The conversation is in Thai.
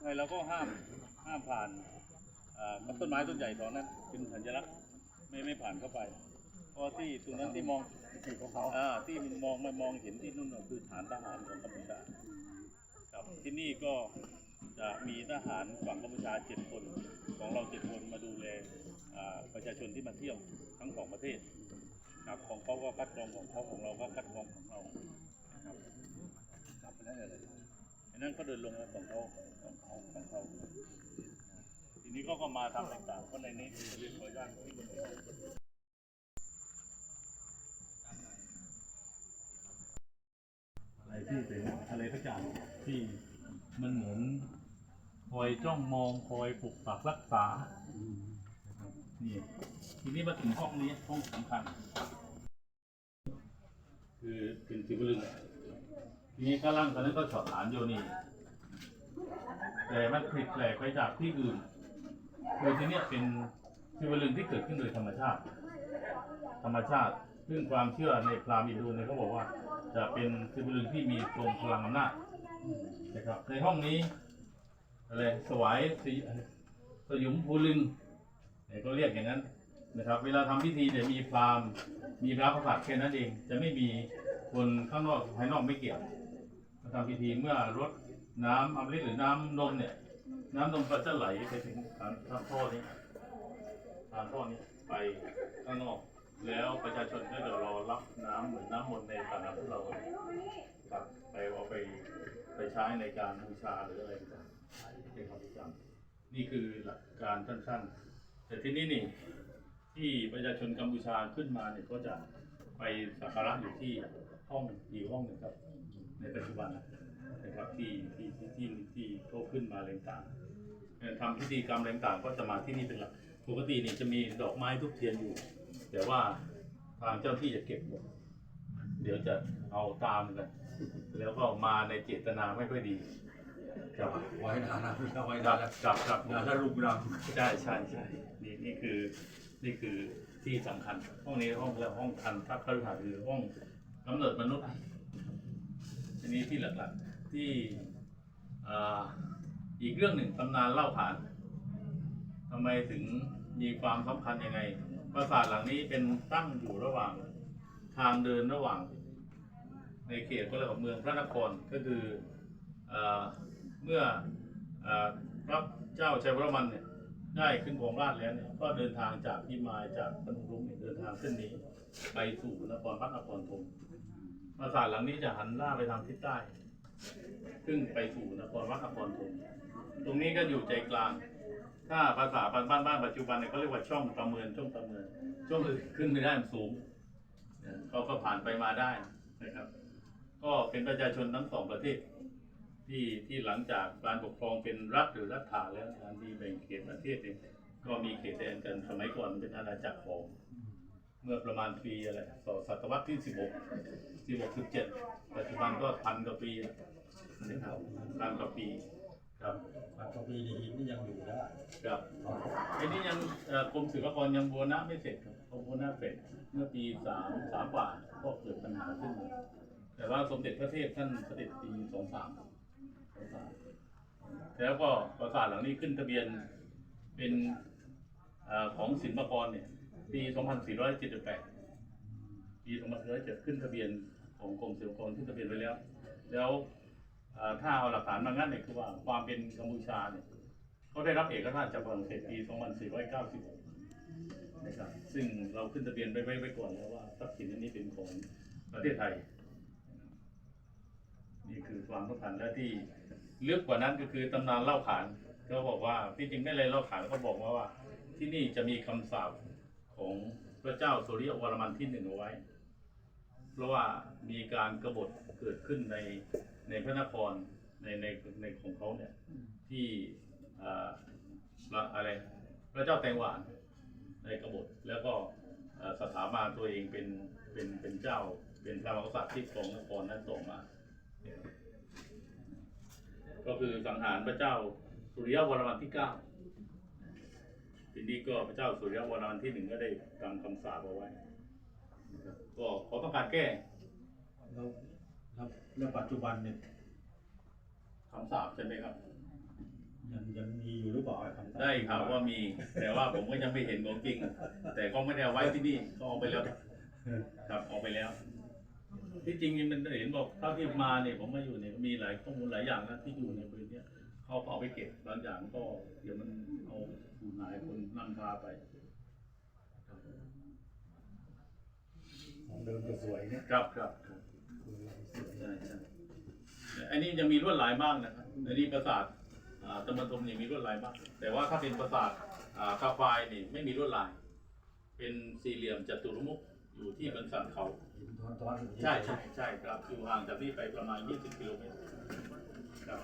ไทยเราก็ห้ามห้ามผ่านอ่าต้นไม้ต้นใหญ่ตอนนั้นเป็นสัญลักษณ์ไม่ไม่ผ่านเข้าไป เพราะที่ตรงนั้นที่มองที่ของเขาอ่าที่มันมองมามองเห็นที่นู่นน่ะคือฐานทหารของกัมพูชาครับที่นี่ก็จะมีทหารฝั่งกัมพูชาเจ็ดคนของเราเจ็ดคนมาดูแลอ่าประชาชนที่มาเที่ยวทั้งสองประเทศครับของเขาก็คัดกรองของเขาของเราก็คัดกรองของเรานะครับกลับไปแล้วเลยอั นั้นก็เดินลงมาของเขาของเขาของเขาทีนี้ก็ก็มาทำต่างๆเพราะในนี้เรียนขออนุญาตที่คนเดียวอะไรที่เป็นอะไรสักอย่างที่มันเหมือนคอยจ้องมองคอยปกปักรักษานี่ทีนี้มาถึงห้องนี้ห้องสำคัญ คือเป็นสิบลึง นี้ข้างล่างตอนนั้นก็สอบฐานโยนี่แต่มันผิดแปลกไปจากที่อื่นคือที่เนี้ยเป็นสิวลึงที่เกิดขึ้นโดยธรรมชาติ ธรรมชาติ ซึ่งความเชื่อในพราหมณ์อินโดเนี่ยเขาบอกว่า จะเป็นสิวลึงที่มีทรงพลังอำนาจนะครับในห้องนี้อะไรสวายสีสยุมภูลึงเนี่ยก็เรียกอย่างนั้นนะครับ เวลาทำพิธีเนี่ยมีพราหมณ์มีพระประสาทแค่นั้นเอง จะไม่มีคนข้างนอกภายนอกไม่เกี่ยว ทำพิธีเมื่อรดน้ำอมฤตหรือน้ำนมเนี่ย น้ำนมก็จะไหลไปถึงทางทางท่อนี้ทางท่อนี้ไปข้างนอก แล้วประชาชนก็จะรอรับน้ำเหมือนน้ำมนต์ในฐานะพวกเราครับไปเอาไปไปใช้ในการบูชาหรืออะไรต่างๆเป็นคำจำนี่คือหลักการสั้นๆ แต่ที่นี่นี่ที่ประชาชนกัมพูชาขึ้นมาเนี่ยก็จะไปสักการะอยู่ที่ห้องอีกห้องหนึ่งครับ ในปัจจุบันนะครับที่ที่ที่ที่ที่เขาขึ้นมาอะไรต่างๆเอ่อทำพิธีกรรมอะไรต่างๆก็จะมาที่นี่เป็นหลักปกตินี่จะมีดอกไม้ทุกเทียนอยู่ แต่ว่าทางเจ้าที่จะเก็บหมดเดี๋ยวจะเอาตามกันแล้วก็มาในเจตนาไม่ค่อยดีครับไว้นานนะพี่ไว้ครันาบนแล้วครับครับนานแล้วรุงรังใช่ใช่ใช่นี่นี่คือนี่คือที่สำคัญ ห้องนี้ห้องแล้วห้องทันทัพพฤหัสหรือห้องกำเนิดมนุษย์อั นี้ที่หลักๆที่ออีกเรื่องหนึ่งตำนานเล่าขานทำไมถึงมีความสำคัญยังไง ปราสาทหลังนี้เป็นตั้งอยู่ระหว่างทางเดินระหว่าง ในเขตก็เรียกว่าเมืองพระนครก็คือเอเมื่ออพระเจ้าชัยวรมันเนี่ยได้ขึ้นครองราชแล้วเนี่ยก็เดินทางจากพิมายจากพนมรุ้งเนี่ยเดินทางเส้นนี้ ไปสู่นครพระนครธม ปราสาทหลังนี้จะหันหน้าไปทางทิศใต้ ซึ่งไปสู่นครพระนครธมตรงนี้ก็อยู่ใจกลาง ถ้าภาษาบ้านบ้านๆปัจจุบันเนี่ยเขาเรียกว่าช่องประเมินช่องประเมิน ช่วงอื่นขึ้นไม่ได้มันสูงเขาก็ผ่านไปมาได้นะครับ ก็เป็นประชาชนทั้งสองประเทศ ที่ที่หลังจากการปกครองเป็นรัฐหรือรัฐาแล้วการที่แบ่งเขตประเทศเนี่ยก็มีเขตแดนกันสมัยก่อนมันเป็นอาณาจักรของ เมื่อประมาณปีอะไรศตวรรษที่ 16 16 17 ปัจจุบันก็พันกว่าปีแล้วนะครับพันกว่าปีครับบางปีดีหินนี่ยังอยู่ได้ครับไอ้นี่ยังเอ่อกรมศิลปากรยังบูรณะไม่เสร็จครับพอบูรณะเสร็จเมื่อปีสามสามกว่าก็เกิดปัญหาขึ้นมาแต่ว่าสมเด็จพระเทพท่านเสด็จปีสองสามสองสามแล้วก็ปราสาทหลังนี้ขึ้นทะเบียนเป็นเอ่อของศิลปากรเนี่ย ปีสองพันสี่ร้อยเจ็ดสิบแปดปีสองพันสี่ร้อยเจ็ดขึ้นทะเบียนของกรมศิลปากรขึ้นทะเบียนไว้แล้ว แล้วถ้าเอาหลักฐานมางั้นเนี่ยคือว่าความเป็นกัมพูชาเนี่ยเขาได้รับเอกราชจากฝรั่งเศสปี 2496 นะครับ ซึ่งเราขึ้นทะเบียนไว้ไว้ไว้ก่อนแล้วว่าทรัพย์สินอันนี้เป็นของประเทศไทย นี่คือความสำคัญและที่ลึกกว่านั้นก็คือตำนานเล่าขานเขาบอกว่าที่จริงไม่เลยเล่าขานเขาบอกมาว่า ที่นี่จะมีคำสาป ของพระเจ้าสุริยวรมันที่หนึ่งเอาไว้ เพราะว่ามีการกบฏเกิดขึ้นในในพระนครในในในของเขาเนี่ยที่อะอะไรพระเจ้าแตงหวานในกบฏแล้วก็สถาบันตัวเองเป็นเป็นเป็นเจ้าเป็นพระมหากษัตริย์ที่ครองนครนั้นต่อมา ก็คือสังหารพระเจ้าสุริยวรมันที่เก้า ทีนี้ก็พระเจ้าสุริยวรมันที่หนึ่งก็ได้กำคำสาปเอาไว้นะครับก็เขาต้องการแก้แล้วแล้วแล้วปัจจุบันเนี่ยคำสาปใช่ไหมครับ ยังยังมีอยู่หรือเปล่าอ้คำตั้งได้ข่าวว่ามี แต่ว่าผมก็ยังไม่เห็นของจริง แต่ก็ไม่ได้เอาไว้ที่นี่ก็เอาไปแล้ว ครับเอาไปแล้ว ที่จริงมันเห็นบอกเท่าที่มาเนี่ยผมมาอยู่เนี่ยมีหลายข้อมูลหลายอย่างนะที่อยู่ในบริ เวณเนี้ยเขาก็เอาไปเก็บบางอย่างก็เดี๋ยวมันเอาสูญหายคนนำพาไปของเดิมจะสวยเนี่ยครับครับใช่ใช่อันนี้ยังมีลวดลายบ้างนะครับอันนี้ปราสาทอ่าตะมันตมยังมีลวดลายบ้าง แต่ว่าถ้าเป็นปราสาทอ่าคาไฟนี่ไม่มีลวดลาย เป็นสี่เหลี่ยมจัตุรมุขอยู่ที่บนสันเขาหินทอนทอนใช่ใช่ใช่ครับอยู่ห่างจากนี่ไปประมาณ 20 กิโลเมตรครับ